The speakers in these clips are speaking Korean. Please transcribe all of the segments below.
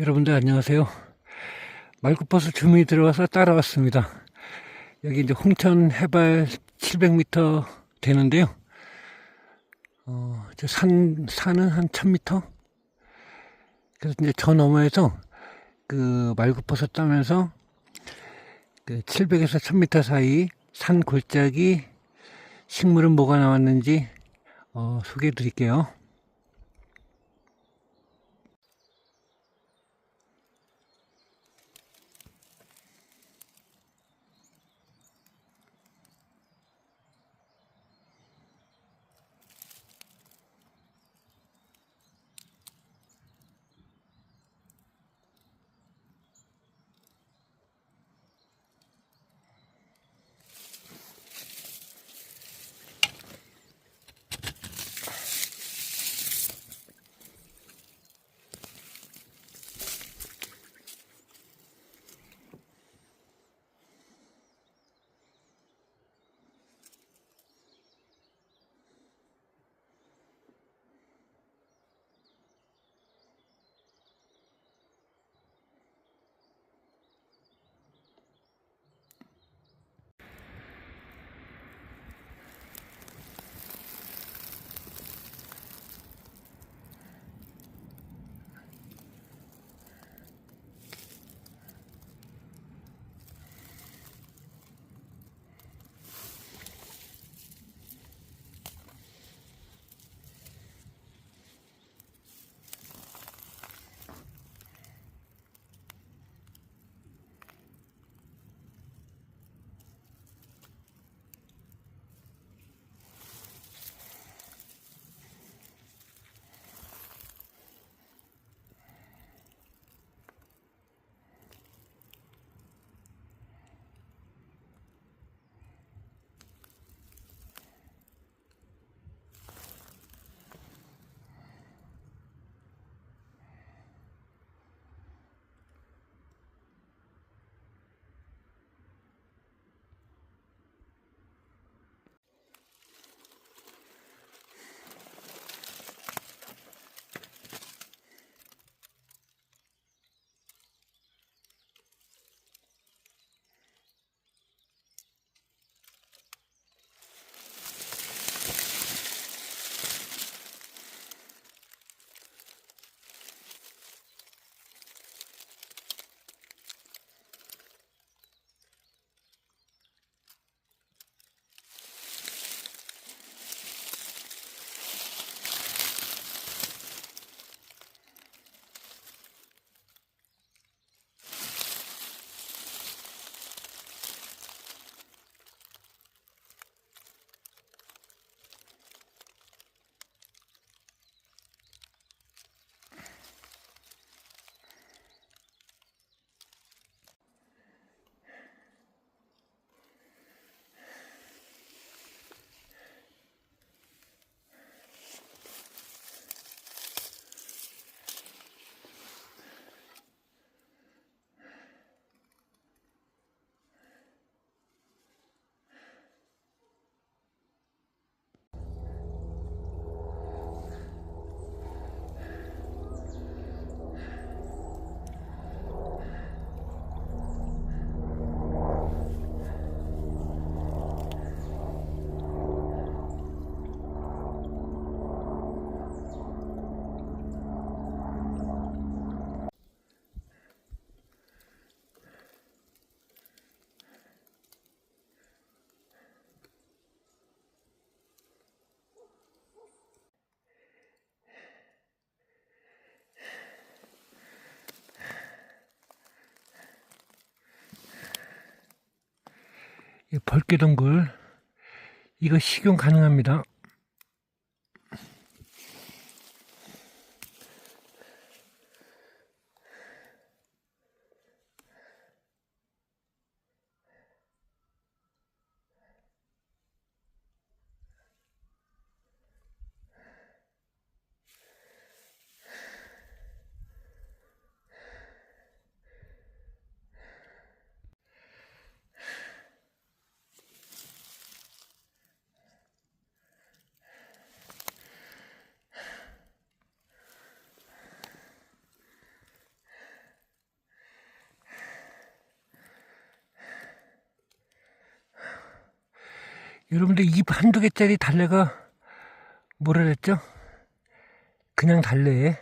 여러분들 안녕하세요. 말굽버섯 주문이 들어와서 따라왔습니다. 여기 이제 홍천 해발 700m 되는데요. 어, 저 산, 산은 한 1000m? 그래서 이제 저 너머에서 그 말굽버섯 따면서 그 700에서 1000m 사이 산 골짜기 식물은 뭐가 나왔는지 어, 소개해 드릴게요. 벌개동굴 이거 식용 가능합니다. 여러분들 잎 한두 개짜리 달래가 뭐라 그랬죠? 그냥 달래.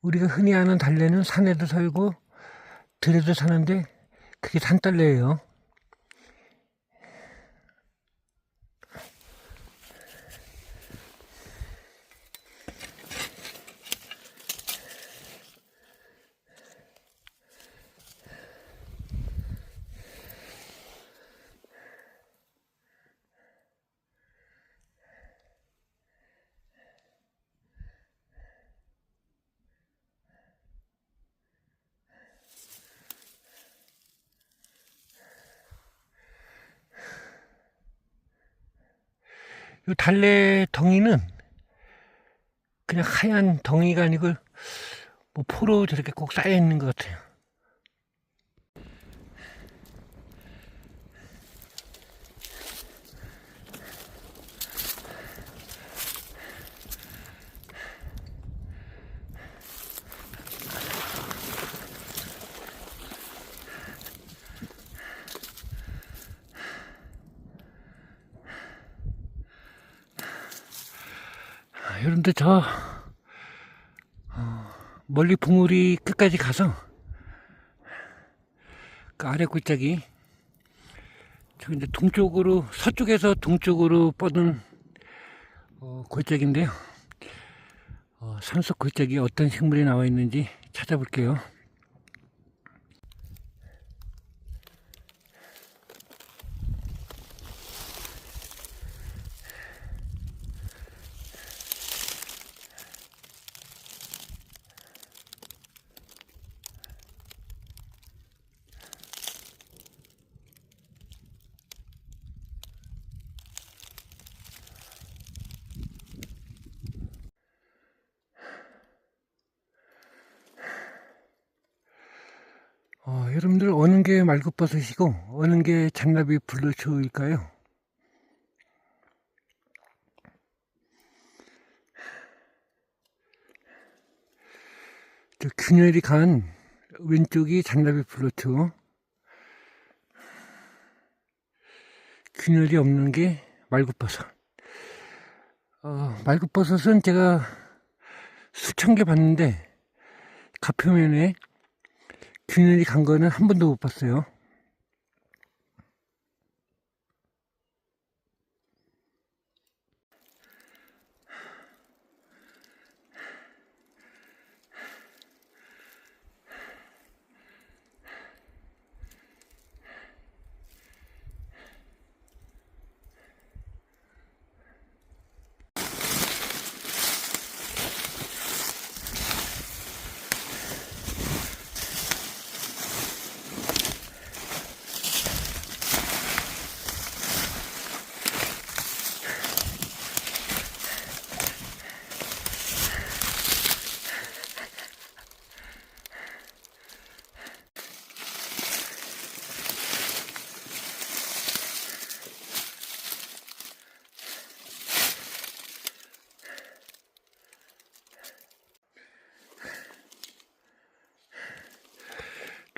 우리가 흔히 아는 달래는 산에도 살고 들에도 사는데 그게 산달래예요. 이 달래 덩이는 그냥 하얀 덩이가 아니고 뭐 포로 저렇게 꼭 쌓여 있는 것 같아요. 아, 여러분들 저 어, 멀리 붕울이 끝까지 가서 그 아래 골짜기 저 이제 동쪽으로 서쪽에서 동쪽으로 뻗은 어, 골짜기인데요. 어, 산속 골짜기에 어떤 식물이 나와 있는지 찾아볼게요. 여러분들 어느 게 말굽버섯이고 어느 게 잔나비 블루초일까요? 저 균열이 간 왼쪽이 잔나비 블루초 균열이 없는 게 말굽버섯 어, 말굽버섯은 제가 수천 개 봤는데 가표면에 균열이 간 거는 한 번도 못 봤어요.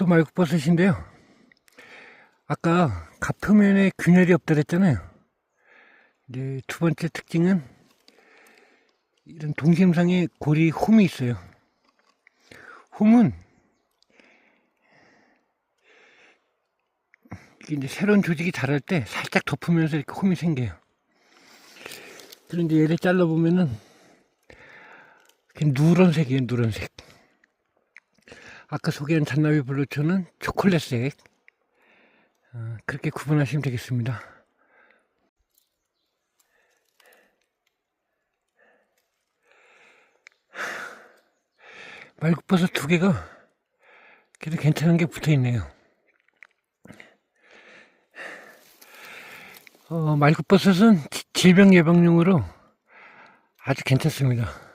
또 말굽버섯인데요. 아까 가표면에 균열이 없다 그랬잖아요. 이제 두 번째 특징은 이런 동심상에 고리 홈이 있어요. 홈은 이제 새로운 조직이 자랄 때 살짝 덮으면서 이렇게 홈이 생겨요. 그런데 얘를 잘라보면은 누런색이에요, 누런색. 아까 소개한 잔나비 블루초는 초콜릿색. 어, 그렇게 구분하시면 되겠습니다. 말굽버섯 두 개가 그래도 괜찮은 게 붙어 있네요. 어, 말굽버섯은 지- 질병 예방용으로 아주 괜찮습니다.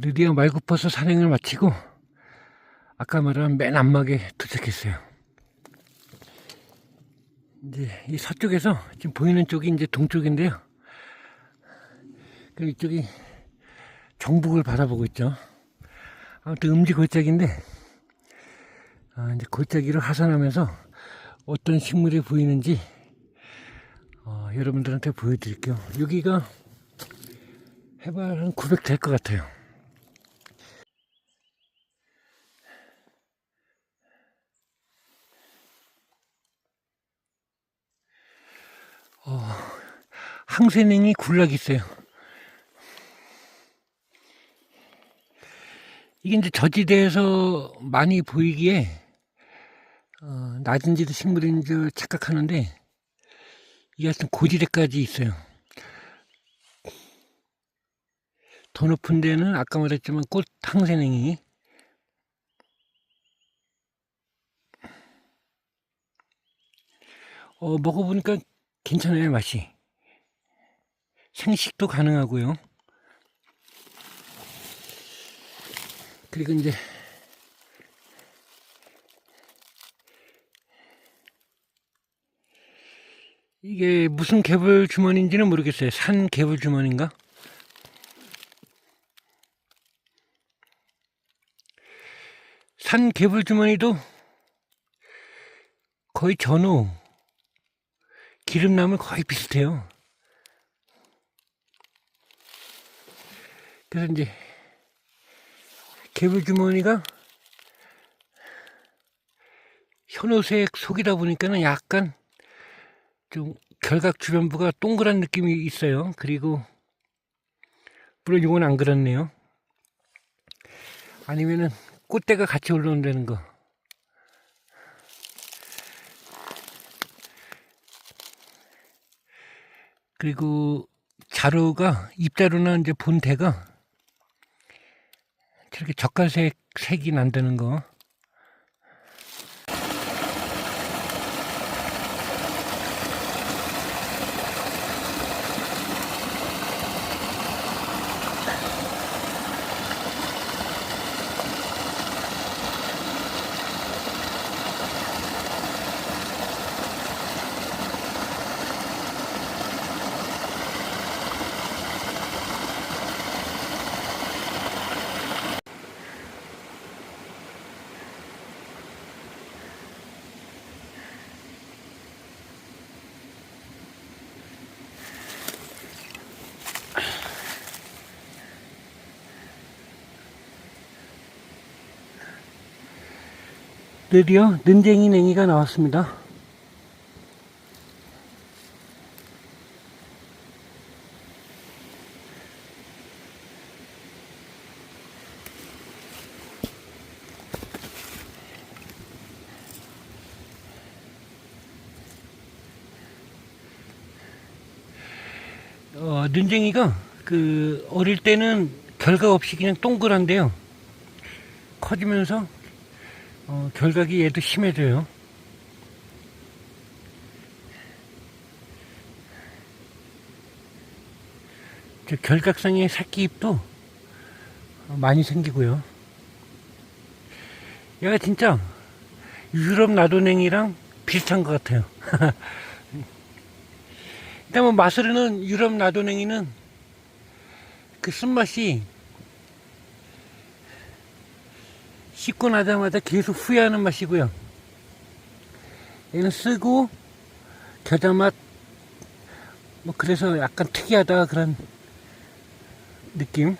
드디어 말굽버섯 산행을 마치고 아까 말한 맨 안막에 도착했어요. 이제 이 서쪽에서 지금 보이는 쪽이 이제 동쪽인데요. 그럼 이쪽이 정복을 받아보고 있죠. 아무튼 음지 골짜기인데, 아, 이제 골짜기를 하산하면서 어떤 식물이 보이는지, 어, 여러분들한테 보여드릴게요. 여기가 해발 한 900 될 것 같아요. 항세냉이 굴락 있어요. 이게 이제 저지대에서 많이 보이기에 어, 낮은 지대 식물인 줄 착각하는데 이게 하여튼 고지대까지 있어요. 더 높은 데는 아까 말했지만 꽃 항생이 어, 먹어보니까 괜찮아요 맛이 생식도 가능하고요. 그리고 이제 이게 무슨 개불 주머니인지는 모르겠어요. 산 개불 주머니인가? 산 개불 주머니도 거의 전후 기름나물 거의 비슷해요. 그래서 이제 개불 주머니가 현오색 속이다 보니까는 약간 좀 결각 주변부가 동그란 느낌이 있어요. 그리고 물론 이건 안 그렇네요. 아니면은 꽃대가 같이 올라온다는 거. 그리고 자루가 잎자루나 이제 본대가 저렇게 젓갈색 색이 난다는 거. 드디어 는쟁이 냉이가 나왔습니다. 어, 는쟁이가 그 어릴 때는 결과 없이 그냥 동그란데요. 커지면서 어, 결각이 얘도 심해져요. 저 결각성의 새끼잎도 많이 생기고요. 얘가 진짜 유럽 나도냉이랑 비슷한 것 같아요. 일단 뭐 맛으로는 유럽 나도냉이는 그 쓴맛이 씻고 나자마자 계속 후회하는 맛이고요. 얘는 쓰고 겨자 맛, 뭐 그래서 약간 특이하다 그런 느낌.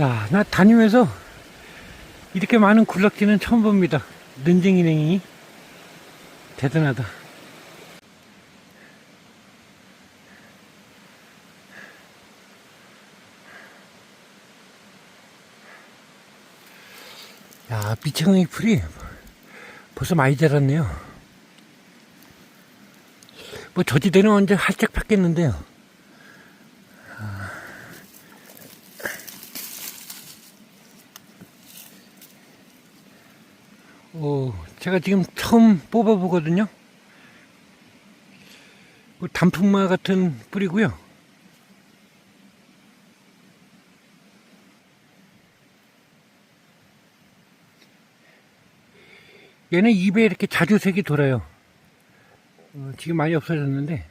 야, 나 다니면서 이렇게 많은 굴락지는 처음 봅니다. 는쟁이 냉이. 대단하다. 야, 미청이 풀이 벌써 많이 자랐네요. 뭐 저지대는 언제 활짝 폈겠는데요. 어, 제가 지금 처음 뽑아보거든요. 그 단풍마 같은 뿌리고요. 얘는 입에 이렇게 자주색이 돌아요. 어, 지금 많이 없어졌는데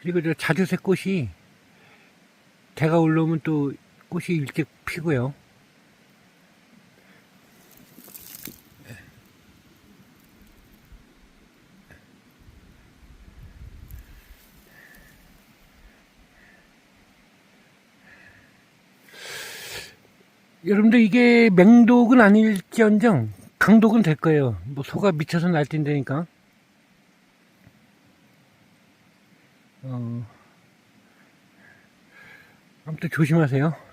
그리고 저 자주색 꽃이 대가 올라오면 또 꽃이 일찍 피고요. 여러분들 이게 맹독은 아닐지언정 강독은 될 거예요. 뭐 소가 미쳐서 날뛴다니까. 어, 아무튼 조심하세요.